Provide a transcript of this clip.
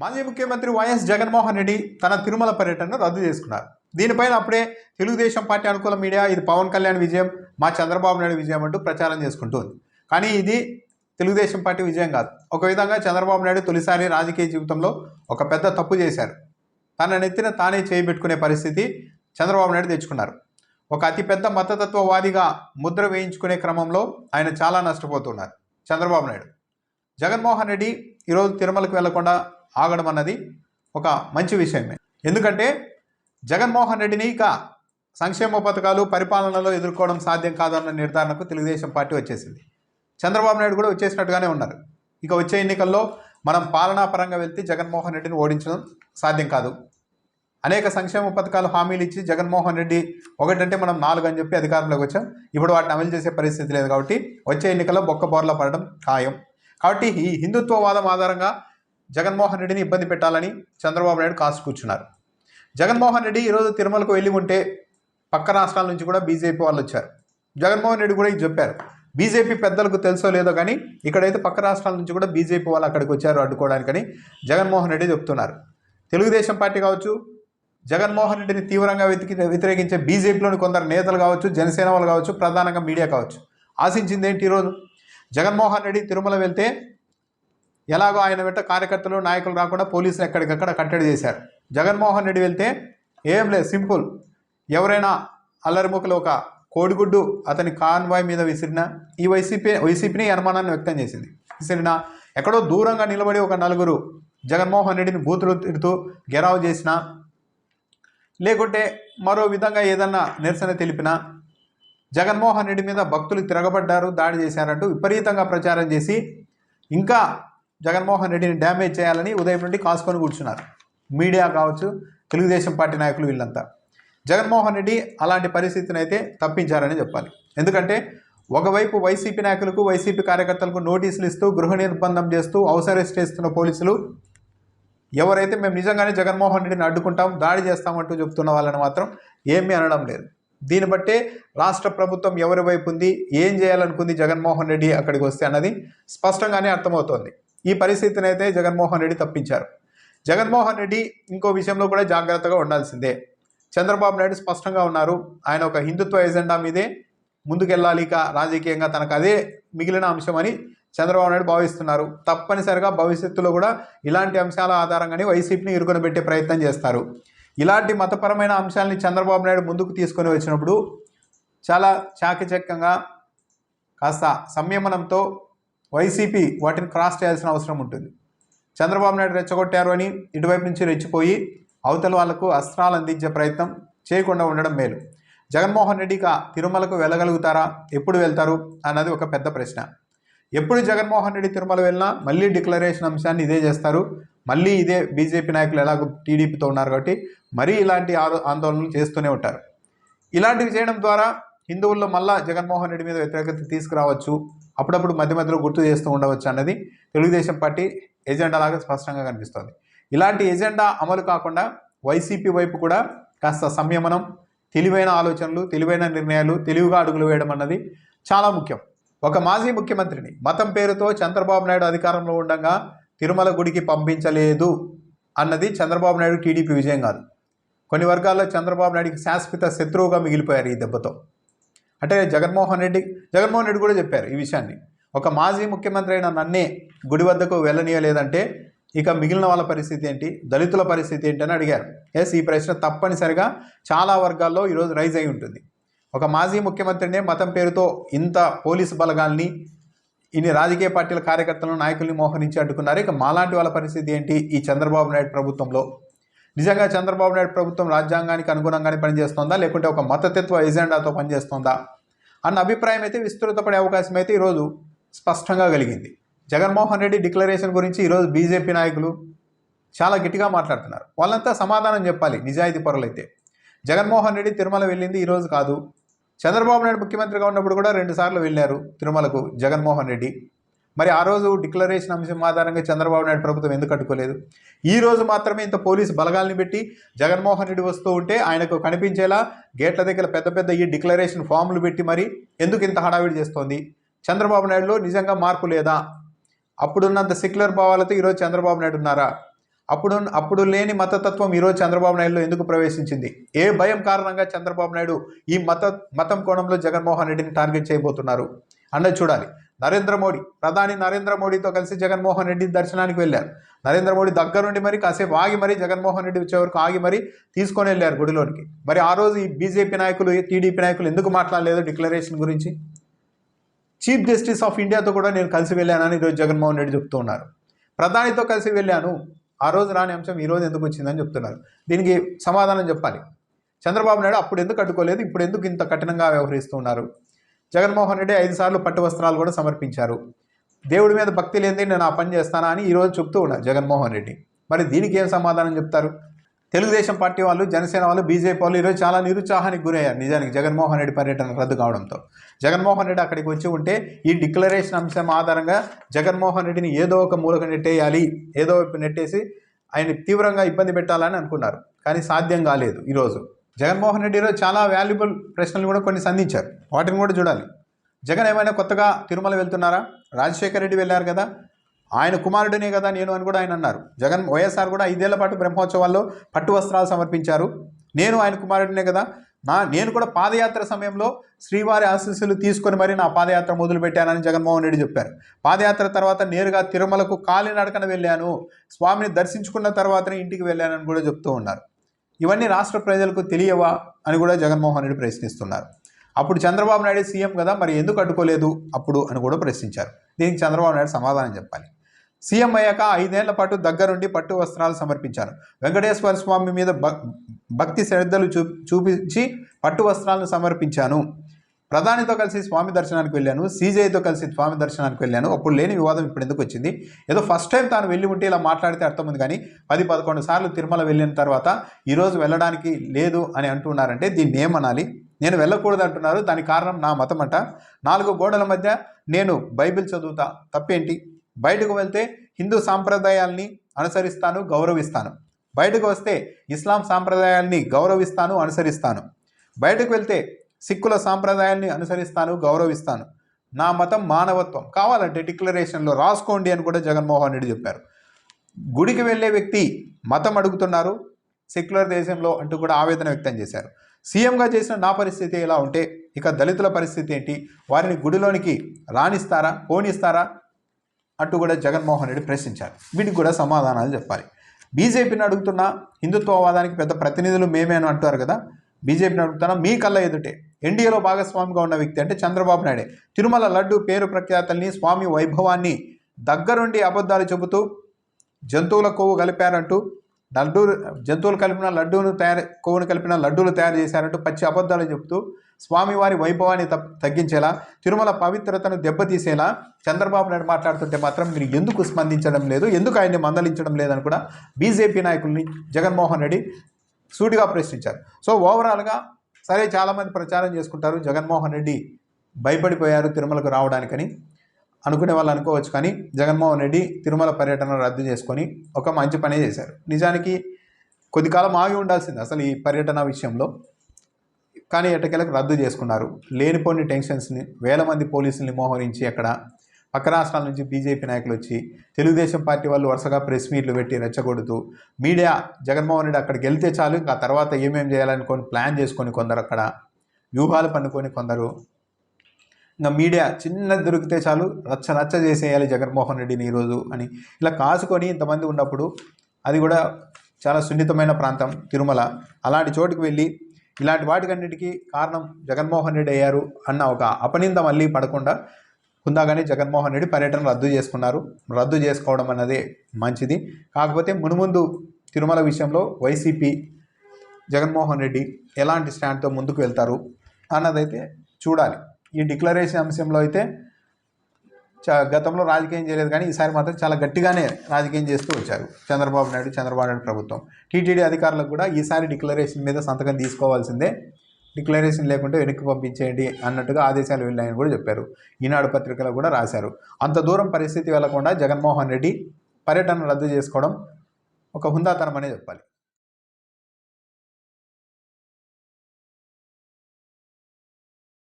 మాజీ ముఖ్యమంత్రి వైఎస్ జగన్మోహన్ రెడ్డి తన తిరుమల పర్యటనను రద్దు చేసుకున్నారు. దీనిపైన అప్పుడే తెలుగుదేశం పార్టీ అనుకూల మీడియా ఇది పవన్ కళ్యాణ్ విజయం మా చంద్రబాబు నాయుడు విజయం అంటూ ప్రచారం చేసుకుంటుంది. కానీ ఇది తెలుగుదేశం పార్టీ విజయం కాదు. ఒక విధంగా చంద్రబాబు నాయుడు తొలిసారి రాజకీయ జీవితంలో ఒక పెద్ద తప్పు చేశారు. తన నెత్తిన తానే చేయబెట్టుకునే పరిస్థితి చంద్రబాబు నాయుడు తెచ్చుకున్నారు. ఒక అతిపెద్ద మతతత్వవాదిగా ముద్ర వేయించుకునే క్రమంలో ఆయన చాలా నష్టపోతున్నారు చంద్రబాబు నాయుడు. జగన్మోహన్ రెడ్డి ఈరోజు తిరుమలకు వెళ్ళకుండా ఆగడం అన్నది ఒక మంచి విషయమే. ఎందుకంటే జగన్మోహన్ రెడ్డిని ఇక సంక్షేమ పథకాలు పరిపాలనలో ఎదుర్కోవడం సాధ్యం కాదన్న నిర్ధారణకు తెలుగుదేశం పార్టీ వచ్చేసింది. చంద్రబాబు నాయుడు కూడా వచ్చేసినట్టుగానే ఉన్నారు. ఇక వచ్చే ఎన్నికల్లో మనం పాలనా పరంగా వెళ్తే జగన్మోహన్ రెడ్డిని ఓడించడం సాధ్యం కాదు. అనేక సంక్షేమ పథకాలు హామీలు ఇచ్చి జగన్మోహన్ రెడ్డి ఒకటంటే మనం నాలుగు అని చెప్పి అధికారంలోకి వచ్చాం. ఇప్పుడు వాటిని అమలు చేసే పరిస్థితి లేదు కాబట్టి వచ్చే ఎన్నికల్లో బొక్క బోర్ల పడడం ఖాయం. కాబట్టి ఈ హిందుత్వవాదం ఆధారంగా జగన్మోహన్ రెడ్డిని ఇబ్బంది పెట్టాలని చంద్రబాబు నాయుడు కాసు కూర్చున్నారు. జగన్మోహన్ రెడ్డి ఈరోజు తిరుమలకు వెళ్ళి ఉంటే పక్క రాష్ట్రాల నుంచి కూడా బీజేపీ వాళ్ళు వచ్చారు. జగన్మోహన్ రెడ్డి కూడా ఇది చెప్పారు. బీజేపీ పెద్దలకు తెలుసో లేదో కానీ ఇక్కడైతే పక్క రాష్ట్రాల నుంచి కూడా బీజేపీ వాళ్ళు అక్కడికి వచ్చారు అడ్డుకోవడానికని జగన్మోహన్ రెడ్డి చెప్తున్నారు. తెలుగుదేశం పార్టీ కావచ్చు జగన్మోహన్ రెడ్డిని తీవ్రంగా వెతికి వ్యతిరేకించే బీజేపీలోని కొందరు నేతలు కావచ్చు జనసేన వాళ్ళు కావచ్చు ప్రధానంగా మీడియా కావచ్చు. ఆశించింది ఏంటి ఈరోజు జగన్మోహన్ రెడ్డి తిరుమల వెళ్తే ఎలాగో ఆయన వెంట కార్యకర్తలు నాయకులు రాకుండా పోలీసులు ఎక్కడికక్కడ కట్టడి చేశారు. జగన్మోహన్ రెడ్డి వెళ్తే ఏం లేదు సింపుల్. ఎవరైనా అల్లరిముఖలు ఒక కోడిగుడ్డు అతని కాన్వాయ్ మీద విసిరిన ఈ వైసీపీ వైసీపీని అనుమానాన్ని వ్యక్తం చేసింది. విసిరిన ఎక్కడో దూరంగా నిలబడి ఒక నలుగురు జగన్మోహన్ రెడ్డిని బూతులు తిడుతూ గెరావు చేసిన లేకుంటే మరో విధంగా ఏదన్నా నిరసన తెలిపినా జగన్మోహన్ రెడ్డి మీద భక్తులు తిరగబడ్డారు దాడి చేశారంటూ విపరీతంగా ప్రచారం చేసి ఇంకా జగన్మోహన్ రెడ్డిని డ్యామేజ్ చేయాలని ఉదయం నుండి కాసుకొని కూర్చున్నారు. మీడియా కావచ్చు తెలుగుదేశం పార్టీ నాయకులు వీళ్ళంతా. జగన్మోహన్ రెడ్డి అలాంటి పరిస్థితిని అయితే తప్పించారని చెప్పాలి. ఎందుకంటే ఒకవైపు వైసీపీ నాయకులకు వైసీపీ కార్యకర్తలకు నోటీసులు ఇస్తూ గృహ నిర్బంధం చేస్తూ అవసరెస్ట్ చేస్తున్న పోలీసులు ఎవరైతే మేము నిజంగానే జగన్మోహన్ రెడ్డిని అడ్డుకుంటాం దాడి చేస్తామంటూ చెప్తున్న వాళ్ళని మాత్రం ఏమీ అనడం లేదు. దీన్ని బట్టే రాష్ట్ర ప్రభుత్వం ఎవరి వైపు ఉంది ఏం చేయాలనుకుంది జగన్మోహన్ రెడ్డి అక్కడికి వస్తే అన్నది స్పష్టంగానే అర్థమవుతోంది. ఈ పరిస్థితిని అయితే జగన్మోహన్ రెడ్డి తప్పించారు. జగన్మోహన్ రెడ్డి ఇంకో విషయంలో కూడా జాగ్రత్తగా ఉండాల్సిందే. చంద్రబాబు నాయుడు స్పష్టంగా ఉన్నారు. ఆయన ఒక హిందుత్వ ఎజెండా మీదే ముందుకెళ్ళాలి ఇక రాజకీయంగా తనకు అదే మిగిలిన అంశమని చంద్రబాబు నాయుడు భావిస్తున్నారు. తప్పనిసరిగా భవిష్యత్తులో కూడా ఇలాంటి అంశాల ఆధారంగానే వైసీపీని ఇరుకున పెట్టే ప్రయత్నం చేస్తారు. ఇలాంటి మతపరమైన అంశాలని చంద్రబాబు నాయుడు ముందుకు తీసుకొని వచ్చినప్పుడు చాలా చాకచక్యంగా కాస్త సంయమనంతో వైసీపీ వాటిని క్రాస్ చేయాల్సిన అవసరం ఉంటుంది. చంద్రబాబు నాయుడు రెచ్చగొట్టారు అని ఇటువైపు నుంచి రెచ్చిపోయి అవతల వాళ్ళకు అస్త్రాలు అందించే ప్రయత్నం చేయకుండా ఉండడం మేలు. జగన్మోహన్ రెడ్డిగా తిరుమలకు వెళ్ళగలుగుతారా? ఎప్పుడు వెళ్తారు? అన్నది ఒక పెద్ద ప్రశ్న. ఎప్పుడు జగన్మోహన్ రెడ్డి తిరుమల వెళ్ళినా మళ్ళీ డిక్లరేషన్ అంశాన్ని ఇదే చేస్తారు. మళ్ళీ ఇదే బీజేపీ నాయకులు ఎలాగో టీడీపీతో ఉన్నారు కాబట్టి మరీ ఇలాంటి ఆందోళనలు చేస్తూనే ఉంటారు. ఇలాంటివి చేయడం ద్వారా హిందువుల్లో మళ్ళా జగన్మోహన్ రెడ్డి మీద వ్యతిరేకత తీసుకురావచ్చు. అప్పుడప్పుడు మధ్య మధ్యలో గుర్తు చేస్తూ ఉండవచ్చు అన్నది తెలుగుదేశం పార్టీ ఎజెండా లాగా స్పష్టంగా కనిపిస్తోంది. ఇలాంటి ఎజెండా అమలు కాకుండా వైసీపీ వైపు కూడా కాస్త సంయమనం తెలివైన ఆలోచనలు తెలివైన నిర్ణయాలు తెలివిగా అడుగులు వేయడం అన్నది చాలా ముఖ్యం. ఒక మాజీ ముఖ్యమంత్రిని మతం పేరుతో చంద్రబాబు నాయుడు అధికారంలో ఉండగా తిరుమల గుడికి పంపించలేదు అన్నది చంద్రబాబు నాయుడు టీడీపీ విజయం కాదు. కొన్ని వర్గాల్లో చంద్రబాబు నాయుడికి శాశ్వత శత్రువుగా మిగిలిపోయారు ఈ దెబ్బతో. అంటే జగన్మోహన్ రెడ్డి జగన్మోహన్ రెడ్డి కూడా చెప్పారు ఈ విషయాన్ని. ఒక మాజీ ముఖ్యమంత్రి అయిన నన్నే గుడి వద్దకు వెళ్ళనీయలేదంటే ఇక మిగిలిన వాళ్ళ పరిస్థితి ఏంటి? దళితుల పరిస్థితి ఏంటి అని అడిగారు. ఎస్ ఈ ప్రశ్న తప్పనిసరిగా చాలా వర్గాల్లో ఈరోజు రైజ్ అయి ఉంటుంది. ఒక మాజీ ముఖ్యమంత్రినే మతం పేరుతో ఇంత పోలీసు బలగాల్ని ఇన్ని రాజకీయ పార్టీల కార్యకర్తలను నాయకుల్ని మోహరించి అడ్డుకున్నారు. ఇక మాలాంటి వాళ్ళ పరిస్థితి ఏంటి ఈ చంద్రబాబు నాయుడు ప్రభుత్వంలో? నిజంగా చంద్రబాబు నాయుడు ప్రభుత్వం రాజ్యాంగానికి అనుగుణంగానే పనిచేస్తోందా? లేకుంటే ఒక మతతత్వ ఎజెండాతో పనిచేస్తోందా? అన్న అభిప్రాయం అయితే విస్తృతపడే అవకాశం అయితే ఈరోజు స్పష్టంగా కలిగింది. జగన్మోహన్ రెడ్డి డిక్లరేషన్ గురించి ఈరోజు బీజేపీ నాయకులు చాలా గట్టిగా మాట్లాడుతున్నారు. వాళ్ళంతా సమాధానం చెప్పాలి నిజాయితీ పరులైతే. జగన్మోహన్ రెడ్డి తిరుమల వెళ్ళింది ఈరోజు కాదు. చంద్రబాబు నాయుడు ముఖ్యమంత్రిగా ఉన్నప్పుడు కూడా రెండుసార్లు వెళ్ళారు తిరుమలకు జగన్మోహన్ రెడ్డి. మరి ఆ రోజు డిక్లరేషన్ అంశం ఆధారంగా చంద్రబాబు నాయుడు ప్రభుత్వం ఎందుకు అడ్డుకోలేదు ఈ రోజు మాత్రమే ఇంత పోలీసు బలగాల్ని పెట్టి జగన్మోహన్ రెడ్డి వస్తూ ఉంటే ఆయనకు కనిపించేలా గేట్ల దగ్గర పెద్ద పెద్ద ఈ డిక్లరేషన్ ఫామ్లు పెట్టి మరి ఎందుకు ఇంత హడావిడి చేస్తోంది? చంద్రబాబు నాయుడులో నిజంగా మార్పు లేదా? అప్పుడున్నంత సెక్యులర్ భావాలతో ఈరోజు చంద్రబాబు నాయుడు ఉన్నారా? అప్పుడు అప్పుడు లేని మతతత్వం ఈరోజు చంద్రబాబు నాయుడులో ఎందుకు ప్రవేశించింది? ఏ భయం కారణంగా చంద్రబాబు నాయుడు ఈ మత మతం కోణంలో జగన్మోహన్ రెడ్డిని టార్గెట్ చేయబోతున్నారు? అన్నది చూడాలి. నరేంద్ర మోడీ ప్రధాని నరేంద్ర మోడీతో కలిసి జగన్మోహన్ రెడ్డి దర్శనానికి వెళ్ళారు. నరేంద్ర మోడీ దగ్గరుండి మరి కాసేపు ఆగి మరి జగన్మోహన్ రెడ్డి వచ్చే వరకు ఆగి మరి తీసుకొని వెళ్ళారు గుడిలోనికి. మరి ఆ రోజు ఈ బీజేపీ నాయకులు టీడీపీ నాయకులు ఎందుకు మాట్లాడలేదు డిక్లరేషన్ గురించి? చీఫ్ జస్టిస్ ఆఫ్ ఇండియాతో కూడా నేను కలిసి వెళ్ళానని ఈరోజు జగన్మోహన్ రెడ్డి చెప్తూ ఉన్నారు. ప్రధానితో కలిసి వెళ్ళాను. ఆ రోజు రాని అంశం ఈ రోజు ఎందుకు వచ్చిందని చెప్తున్నారు. దీనికి సమాధానం చెప్పాలి. చంద్రబాబు నాయుడు అప్పుడు ఎందుకు అడ్డుకోలేదు ఇప్పుడు ఎందుకు ఇంత కఠినంగా వ్యవహరిస్తున్నారు జగన్మోహన్ రెడ్డి ఐదు సార్లు పట్టు వస్త్రాలు కూడా సమర్పించారు. దేవుడి మీద భక్తి లేనిదే నేను ఆ పని చేస్తానా అని ఈరోజు చెప్తూ ఉన్నారు జగన్మోహన్ రెడ్డి. మరి దీనికి ఏం సమాధానం చెప్తారు? తెలుగుదేశం పార్టీ వాళ్ళు జనసేన వాళ్ళు బీజేపీ వాళ్ళు ఈరోజు చాలా నిరుత్సాహానికి గురయ్యారు. నిజానికి జగన్మోహన్ రెడ్డి పర్యటన రద్దు కావడంతో. జగన్మోహన్ రెడ్డి అక్కడికి వచ్చి ఉంటే ఈ డిక్లరేషన్ అంశం ఆధారంగా జగన్మోహన్ రెడ్డిని ఏదో ఒక మూలక నెట్టేయాలి ఏదో వైపు నెట్టేసి ఆయన తీవ్రంగా ఇబ్బంది పెట్టాలని అనుకున్నారు. కానీ సాధ్యం కాలేదు ఈరోజు. జగన్మోహన్ రెడ్డి ఈరోజు చాలా వాల్యుబుల్ ప్రశ్నలు కూడా కొన్ని సంధించారు. వాటిని కూడా చూడాలి. జగన్ ఏమైనా కొత్తగా తిరుమల వెళ్తున్నారా? రాజశేఖర రెడ్డి వెళ్ళారు కదా. ఆయన కుమారుడినే కదా నేను అని కూడా ఆయన అన్నారు. జగన్ వైఎస్ఆర్ కూడా ఐదేళ్ళ పాటు బ్రహ్మోత్సవాల్లో పట్టు వస్త్రాలు సమర్పించారు. నేను ఆయన కుమారుడినే కదా. నా నేను కూడా పాదయాత్ర సమయంలో శ్రీవారి ఆశీస్సులు తీసుకొని మరి నా పాదయాత్ర మొదలు పెట్టానని జగన్మోహన్ రెడ్డి చెప్పారు. పాదయాత్ర తర్వాత నేరుగా తిరుమలకు కాలినడకన వెళ్ళాను. స్వామిని దర్శించుకున్న తర్వాతనే ఇంటికి వెళ్ళానని కూడా చెప్తూ ఉన్నారు. ఇవన్నీ రాష్ట్ర ప్రజలకు తెలియవా అని కూడా జగన్మోహన్ రెడ్డి ప్రశ్నిస్తున్నారు. అప్పుడు చంద్రబాబు నాయుడు సీఎం కదా మరి ఎందుకు అడ్డుకోలేదు అప్పుడు అని కూడా ప్రశ్నించారు. దీనికి చంద్రబాబు నాయుడు సమాధానం చెప్పాలి. సీఎం అయ్యాక ఐదేళ్ళ పాటు దగ్గరుండి పట్టు వస్త్రాలు సమర్పించాను వెంకటేశ్వర స్వామి మీద భక్- భక్తి శ్రద్ధలు చూ చూపించి పట్టు వస్త్రాలను సమర్పించాను. ప్రధానితో కలిసి స్వామి దర్శనానికి వెళ్ళాను సీజేతో కలిసి స్వామి దర్శనానికి వెళ్ళాను. అప్పుడు లేని వివాదం ఇప్పుడు ఎందుకు వచ్చింది? ఏదో ఫస్ట్ టైం తాను వెళ్ళి ఉంటే ఇలా మాట్లాడితే అర్థం ఉంది కానీ పది పదకొండు సార్లు తిరుమల వెళ్ళిన తర్వాత ఈరోజు వెళ్ళడానికి లేదు అని అంటున్నారంటే దీన్ని ఏమనాలి? నేను వెళ్ళకూడదు అంటున్నారు. దానికి కారణం నా మతం అంట నాలుగు గోడల మధ్య నేను బైబిల్ చదువుతా. తప్పేంటి? బయటకు వెళ్తే హిందూ సాంప్రదాయాల్ని అనుసరిస్తాను గౌరవిస్తాను. బయటకు వస్తే ఇస్లాం సాంప్రదాయాల్ని గౌరవిస్తాను అనుసరిస్తాను. బయటకు వెళ్తే సిక్కుల సాంప్రదాయాన్ని అనుసరిస్తాను గౌరవిస్తాను. నా మతం మానవత్వం. కావాలంటే డిక్లరేషన్లో రాసుకోండి అని కూడా జగన్మోహన్ రెడ్డి చెప్పారు. గుడికి వెళ్ళే వ్యక్తి మతం అడుగుతున్నారు సెక్యులర్ దేశంలో అంటూ కూడా ఆవేదన వ్యక్తం చేశారు. సీఎంగా చేసిన నా పరిస్థితి ఎలా ఉంటే ఇక దళితుల పరిస్థితి ఏంటి? వారిని గుడిలోనికి రాణిస్తారా పోనిస్తారా అంటూ కూడా జగన్మోహన్ రెడ్డి ప్రశ్నించారు. వీటికి కూడా సమాధానాలు చెప్పాలి. బీజేపీని అడుగుతున్న హిందుత్వవాదానికి పెద్ద ప్రతినిధులు మేమే అని అంటారు కదా బీజేపీని అడుగుతున్నా మీ కళ్ళ ఎదుటే. ఎన్డీఏలో భాగస్వామిగా ఉన్న వ్యక్తి అంటే చంద్రబాబు నాయుడే. తిరుమల లడ్డు పేరు ప్రఖ్యాతల్ని స్వామి వైభవాన్ని దగ్గరుండి అబద్ధాలు చెబుతూ జంతువుల కొవ్వు కలిపారంటూ లడ్డు జంతువులు కలిపిన లడ్డూను తయారు కొవ్వును కలిపిన లడ్డూలు తయారు చేశారంటూ పచ్చి అబద్ధాలు చెబుతూ స్వామివారి వైభవాన్ని తప్- తగ్గించేలా తిరుమల పవిత్రతను దెబ్బతీసేలా చంద్రబాబు నాయుడు మాట్లాడుతుంటే మాత్రం మీరు ఎందుకు స్పందించడం లేదు ఎందుకు ఆయన్ని మందలించడం లేదని కూడా బీజేపీ నాయకుల్ని జగన్మోహన్ రెడ్డి సూటిగా ప్రశ్నించారు. సో ఓవరాల్గా సరే చాలామంది ప్రచారం చేసుకుంటారు. జగన్మోహన్ రెడ్డి భయపడిపోయారు తిరుమలకు రావడానికని. అనుకునే వాళ్ళు అనుకోవచ్చు కానీ జగన్మోహన్ రెడ్డి తిరుమల పర్యటన రద్దు చేసుకొని ఒక మంచి పనే చేశారు. నిజానికి కొద్ది కాలం ఆగి ఉండాల్సింది అసలు ఈ పర్యటన విషయంలో. కానీ ఎటకెలకు రద్దు చేసుకున్నారు. లేనిపోని టెన్షన్స్ని వేల మంది పోలీసుల్ని మోహరించి అక్కడ పక్క రాష్ట్రాల నుంచి బీజేపీ నాయకులు వచ్చి తెలుగుదేశం పార్టీ వాళ్ళు వరుసగా ప్రెస్ మీట్లు పెట్టి రెచ్చగొడుతూ మీడియా జగన్మోహన్ రెడ్డి అక్కడికి వెళ్తే చాలు ఇంకా తర్వాత ఏమేమి చేయాలనుకొని ప్లాన్ చేసుకొని కొందరు అక్కడ వ్యూహాలు పన్నుకొని కొందరు. ఇంకా మీడియా చిన్న దొరికితే చాలు రచ్చ రచ్చ చేసేయాలి జగన్మోహన్ రెడ్డిని ఈరోజు అని. ఇలా కాసుకొని ఇంతమంది ఉన్నప్పుడు అది కూడా చాలా సున్నితమైన ప్రాంతం తిరుమల. అలాంటి చోటుకు వెళ్ళి ఇలాంటి వాటికన్నిటికీ కారణం జగన్మోహన్ రెడ్డి అయ్యారు అన్న ఒక అపనింద మళ్ళీ పడకుండా కానీ జగన్మోహన్ రెడ్డి పర్యటన రద్దు చేసుకున్నారు. రద్దు చేసుకోవడం అన్నదే మంచిది. కాకపోతే మునుముందు తిరుమల విషయంలో వైసీపీ జగన్మోహన్ రెడ్డి ఎలాంటి స్టాండ్తో ముందుకు వెళ్తారు అన్నదైతే చూడాలి. ఈ డిక్లరేషన్ అంశంలో అయితే గతంలో రాజకీయం చేయలేదు కానీ ఈసారి మాత్రం చాలా గట్టిగానే రాజకీయం చేస్తూ వచ్చారు చంద్రబాబు నాయుడు చంద్రబాబు నాయుడు ప్రభుత్వం. టీటీడీ అధికారులకు కూడా ఈసారి డిక్లరేషన్ మీద సంతకం తీసుకోవాల్సిందే. డిక్లరేషన్ లేకుంటే వెనక్కి పంపించేయండి అన్నట్టుగా ఆదేశాలు వెళ్ళాయని కూడా చెప్పారు. ఈనాడు పత్రికలో కూడా రాశారు. అంత దూరం పరిస్థితి వెళ్ళకుండా జగన్మోహన్ రెడ్డి పర్యటన రద్దు చేసుకోవడం ఒక హుందాతనం అనే చెప్పాలి.